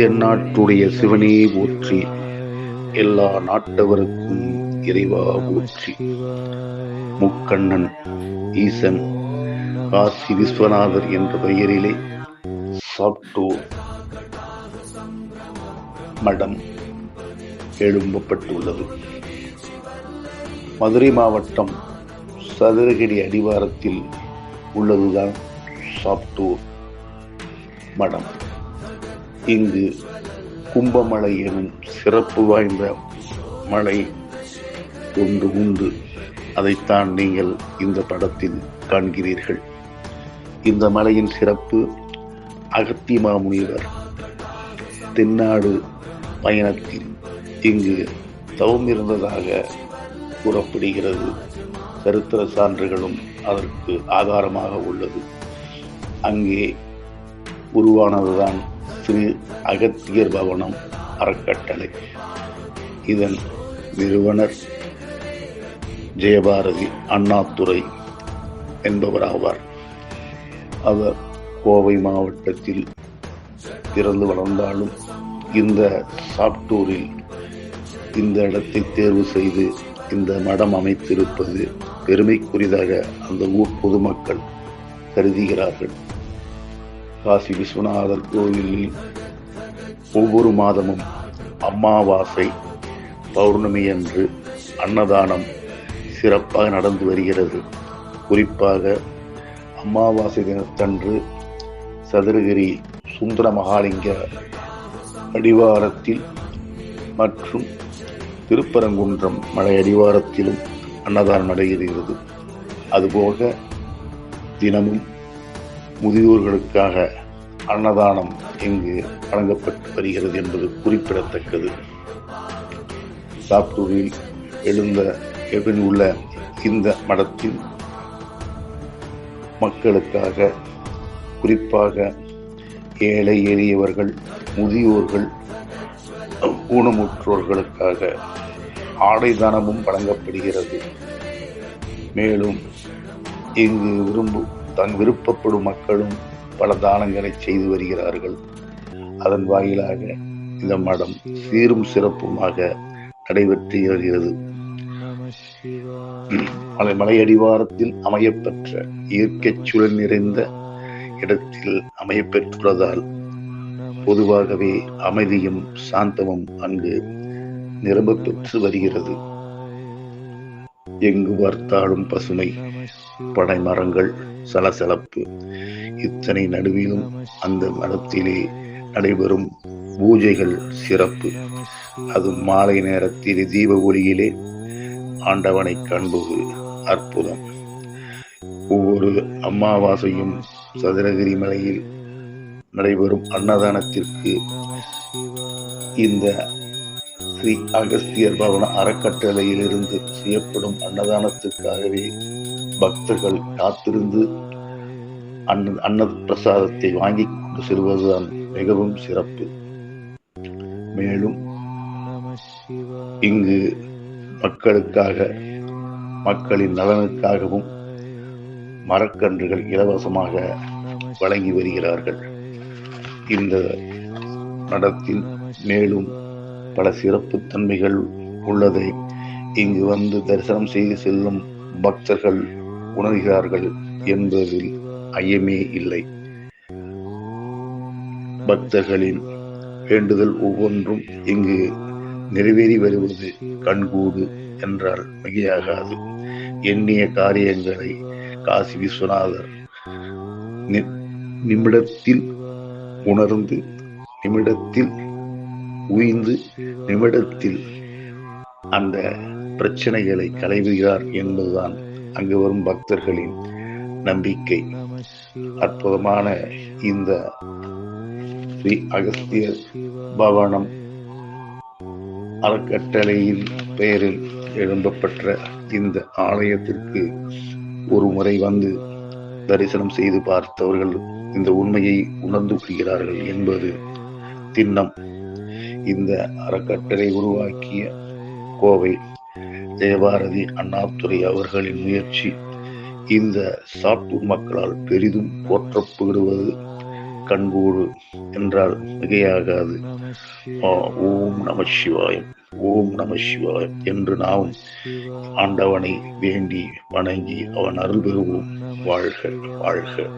தென்னாட்டுடைய சிவனே போற்றி எல்லா நாட்டவருக்கும் இறைவா போற்றி முக்கண்ணன் ஈசன் காசி விஸ்வநாதர் என்ற பெயரிலே சாப்டோ மடம் எழும்பப்பட்டுள்ளது. மதுரை மாவட்டம் சதுரகிரி அடிவாரத்தில் உள்ளதுதான் சாப்டூர் மடம். இங்கு கும்பமலை எனும் சிறப்பு வாய்ந்த மலை ஒன்று உண்டு. அதைத்தான் நீங்கள் இந்த படத்தில் காண்கிறீர்கள். இந்த மலையின் சிறப்பு அகத்தி முனிவர் தென்னாடு பயணத்தில் இங்கு தவமிருந்ததாக கூறப்படுகிறது. சரித்திர சான்றுகளும் அதற்கு ஆதாரமாக உள்ளது. அங்கே உருவானதுதான் ஸ்ரீ அகத்தியர் பவனம் அறக்கட்டளை. இதன் நிறுவனர் ஜெயபாரதி அண்ணாதுரை என்பவராவார். அவர் கோவை மாவட்டத்தில் பிறந்து வளர்ந்தாலும் இந்த சாப்டூரில் இந்த இடத்தை தேர்வு செய்து இந்த மடம் அமைத்திருப்பது பெருமைக்குரியதாக அந்த ஊர் பொதுமக்கள் கருதுகிறார்கள். காசி விஸ்வநாதர் கோவிலில் ஒவ்வொரு மாதமும் அமாவாசை பௌர்ணமி அன்று அன்னதானம் சிறப்பாக நடந்து வருகிறது. குறிப்பாக அமாவாசை தினத்தன்று சதுரகிரி சுந்தர மகாலிங்க அடிவாரத்தில் மற்றும் திருப்பரங்குன்றம் மலை அடிவாரத்திலும் அன்னதானம் நடைபெறுகிறது. அதுபோக தினமும் முதியோர்களுக்காக அன்னதானம் இங்கு வழங்கப்பட்டு வருகிறது என்பது குறிப்பிடத்தக்கது. சாப்பூரில் எழுந்த உள்ள இந்த மடத்தில் மக்களுக்காக குறிப்பாக ஏழை எளியவர்கள் முதியோர்கள் ஊனமுற்றோர்களுக்காக ஆடை தானமும் வழங்கப்படுகிறது. மேலும் இங்கு விரும்பும் தன் விருப்பப்படும் மக்களும் பல தானங்களை செய்து வருகிறார்கள். அதன் வாயிலாக இந்த மடம் சீரும் சிறப்புமாக நடைபெற்று வருகிறது. மலை மலை அடிவாரத்தில் அமையப்பெற்ற இயற்கை சூழல் நிறைந்த இடத்தில் அமையப்பெற்றுள்ளதால் பொதுவாகவே அமைதியும் சாந்தமும் அங்கு நிரம்ப பெற்று வருகிறது. எங்கு பார்த்தாலும் பசுமை பனை மரங்கள் சலசலப்பு. இத்தனை நடுவிலும் அந்த மடத்திலே நடைபெறும் பூஜைகள் சிறப்பு. அது மாலை நேரத்தில் தீப ஒளியிலே ஆண்டவனை காண்பது அற்புதம். ஒவ்வொரு அமாவாசையும் சதுரகிரி மலையில் நடைபெறும் அன்னதானத்திற்கு இந்த ஸ்ரீ அகஸ்தியர் பவன அறக்கட்டளையிலிருந்து செய்யப்படும் அன்னதானத்திற்காகவே பக்தர்கள் காத்திருந்து அன்ன அன்ன பிரசாதத்தை வாங்கி கொண்டு செல்வதுதான் மிகவும் சிறப்பு. மேலும் இங்கு மக்களுக்காக மக்களின் நலனுக்காகவும் மரக்கன்றுகள் இலவசமாக வழங்கி வருகிறார்கள். இந்த நடத்தில் மேலும் பல சிறப்பு தன்மைகள் உள்ளதை இங்கு வந்து தரிசனம் செய்து செல்லும் பக்தர்கள் உணர்கிறார்கள் என்பதில் ஐயமே இல்லை. பக்தர்களின் வேண்டுதல் ஒவ்வொன்றும் இங்கு நிறைவேறி வருவது கண்கூடு என்றால் மிகையாகாது. எண்ணிய காரியங்களை காசி விஸ்வநாதர் நிமிடத்தில் உணர்ந்து நிமிடத்தில் உய்ந்து நிமிடத்தில் அந்த பிரச்சனைகளை களைவுகிறார் என்பதுதான் அங்கு வரும் பக்தர்களின் நம்பிக்கை. அற்புதமான இந்த ஸ்ரீ அகஸ்திய பவனம் அறக்கட்டளையின் பெயரில் எழும்பப்பெற்ற இந்த ஆலயத்திற்கு ஒரு முறை வந்து தரிசனம் செய்து பார்த்தவர்கள் இந்த உண்மையை உணர்ந்து கொள்கிறார்கள் என்பது திண்ணம். இந்த அறக்கட்டளை உருவாக்கிய கோவை ஜெயபாரதி அண்ணாதுரை அவர்களின் முயற்சி இந்த சாப்பூர் மக்களால் பெரிதும் போற்றப்படுவது கண்கூடு என்றால் மிகையாகாது. ஓம் நம சிவாயம் ஓம் நம சிவாயம் என்று நாம் ஆண்டவனை வேண்டி வணங்கி அவன் அருள் பெறுவோம். வாழ்க வாழ்க.